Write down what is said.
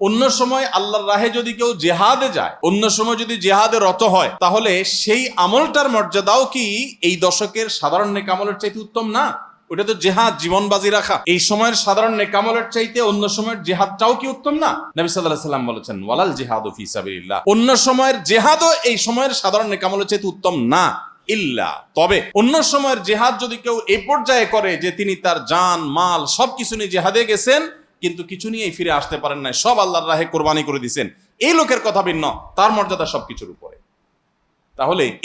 অন্য সময় আল্লাহর রাহে যদি কেউ জেহাদে যায়, অন্য সময় যদি জেহাদে রত হয়, তাহলে সেই আমলটার মর্যাদাও কি এই দশকের সাধারণ নেকামলের চাইতে উত্তম? না। ওটা তো জেহাদ জীবন বাজি রাখা। এই সময়ের সাধারণ নেকামলের চাইতে অন্য সময়ের জেহাদটাও কি উত্তম না? নবী সাল্লাহ সাল্লাম বলেছেন, ওয়ালাল জেহাদ ফি সাবিলিল্লাহ। অন্য সময়ের জেহাদও এই সময়ের সাধারণ নেকামলের চাইতে উত্তম না। ইল্লা। তবে অন্য সময়ের জেহাদ যদি কেউ এই পর্যায়ে করে যে তিনি তার জান, মাল সবকিছু নিয়ে জেহাদে গেছেন কিন্তু কিছু নিয়েই ফিরে আসতে পারেন নাই। সব আল্লাহর রাহে কোরবানি করে দিছেন। এই লোকের কথা ভিন্ন, তার মর্যাদা সবকিছুর উপরে। তাহলে